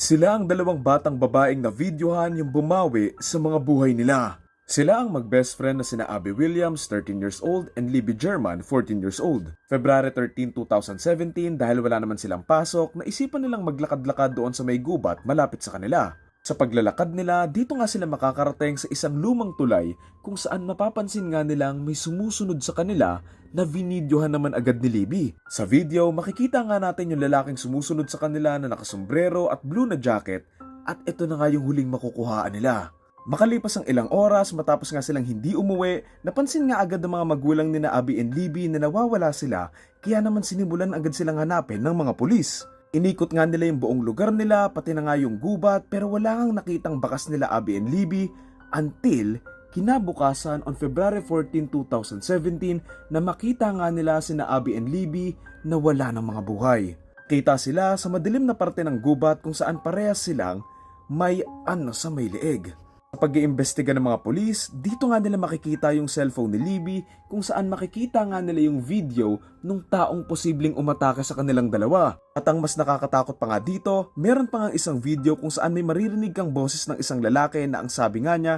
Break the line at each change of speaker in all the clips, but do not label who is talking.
Sila ang dalawang batang babaeng na videohan yung bumawi sa mga buhay nila. Sila ang mag-best friend na sina Abby Williams, 13 years old, and Libby German, 14 years old. February 13, 2017, dahil wala naman silang pasok, naisipan nilang maglakad-lakad doon sa may gubat malapit sa kanila. Sa paglalakad nila, dito nga sila makakarating sa isang lumang tulay kung saan mapapansin nga nilang may sumusunod sa kanila na vinidyohan naman agad ni Libby. Sa video, makikita nga natin yung lalaking sumusunod sa kanila na nakasombrero at blue na jacket at ito na nga yung huling makukuhaan nila. Makalipas ang ilang oras matapos nga silang hindi umuwi, napansin nga agad ng mga magulang ni na Abby and Libby na nawawala sila kaya naman sinimulan agad silang hanapin ng mga pulis. Inikot nga nila yung buong lugar nila, pati na nga yung gubat, pero wala kang nakitang bakas nila Abby and Libby until kinabukasan on February 14, 2017 na makita nga nila sina Abby and Libby na wala ng mga buhay. Kita sila sa madilim na parte ng gubat kung saan parehas silang may ano sa may leeg. Pag-iimbestiga ng mga polis, dito nga nila makikita yung cellphone ni Libby kung saan makikita nga nila yung video nung taong posibleng umatake sa kanilang dalawa. At ang mas nakakatakot pa nga dito, meron pa nga isang video kung saan may maririnig kang boses ng isang lalaki na ang sabi nga niya,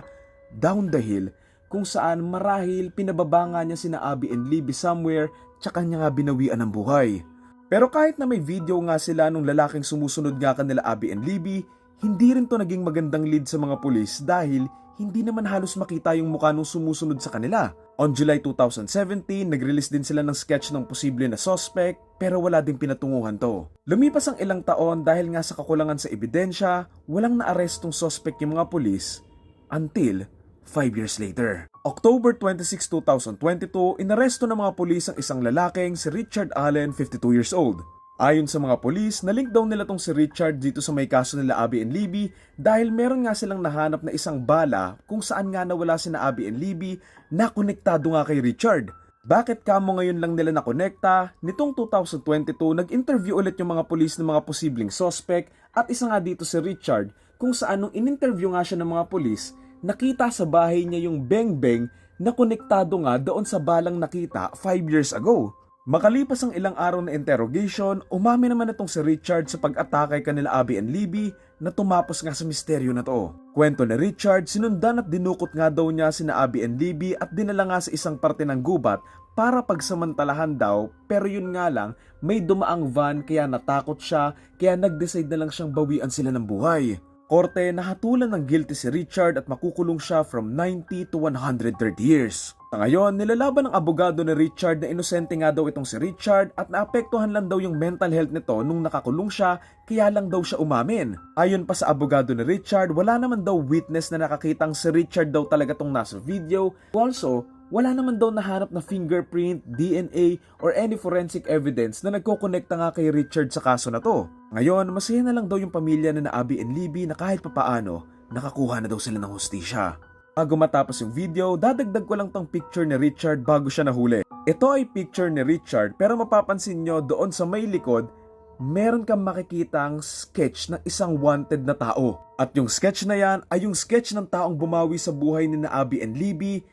down the hill, kung saan marahil pinababa nga niya sina Abby and Libby somewhere tsaka niya nga binawian ng buhay. Pero kahit na may video nga sila nung lalaking sumusunod nga kanila Abby and Libby, hindi rin to naging magandang lead sa mga pulis dahil hindi naman halos makita yung mukha nung sumusunod sa kanila. On July 2017, nag-release din sila ng sketch ng posible na suspect pero wala ding pinatunguhan to. Lumipas ang ilang taon dahil nga sa kakulangan sa ebidensya, walang naarestong suspect yung mga pulis until 5 years later. October 26, 2022, inaresto ng mga pulis ang isang lalaking si Richard Allen, 52 years old. Ayon sa mga polis, nalink daw nila tong si Richard dito sa may kaso nila Abby and Libby dahil meron nga silang nahanap na isang bala kung saan nga nawala sina Abby and Libby na konektado nga kay Richard. Bakit kamo ngayon lang nila nakonekta? Nitong 2022, nag-interview ulit yung mga polis ng mga posibleng suspect at isa nga dito si Richard kung saan nung in-interview nga siya ng mga polis, nakita sa bahay niya yung beng-beng na konektado nga doon sa balang nakita 5 years ago. Makalipas ang ilang araw na interrogation, umami naman itong si Richard sa pag-atake kanila Abby and Libby na tumapos nga sa misteryo na to. Kwento ni Richard, sinundan at dinukot nga daw niya sina Abby and Libby at dinala nga sa isang parte ng gubat para pagsamantalahan daw pero yun nga lang may dumaang van kaya natakot siya kaya nag-decide na lang siyang bawian sila ng buhay. Korte, nahatulan ng guilty si Richard at makukulong siya from 90 to 130 years. Ngayon, nilalaban ng abogado ni Richard na inosente nga daw itong si Richard at naapektuhan lang daw yung mental health nito nung nakakulong siya kaya lang daw siya umamin. Ayon pa sa abogado ni Richard, wala naman daw witness na nakakitang si Richard daw talaga tong nasa video. Also, wala naman daw nahanap na fingerprint, DNA, or any forensic evidence na nagkokonekta nga kay Richard sa kaso na to. Ngayon, masaya na lang daw yung pamilya na na Abby and Libby na kahit papaano, nakakuha na daw sila ng hustisya. Bago matapos yung video, dadagdag ko lang tong picture ni Richard bago siya nahuli. Ito ay picture ni Richard pero mapapansin nyo doon sa may likod, meron kang makikitang sketch ng isang wanted na tao. At yung sketch na yan ay yung sketch ng taong bumawi sa buhay ni na Abby and Libby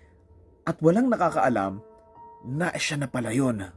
at walang nakakaalam na siya na pala yun.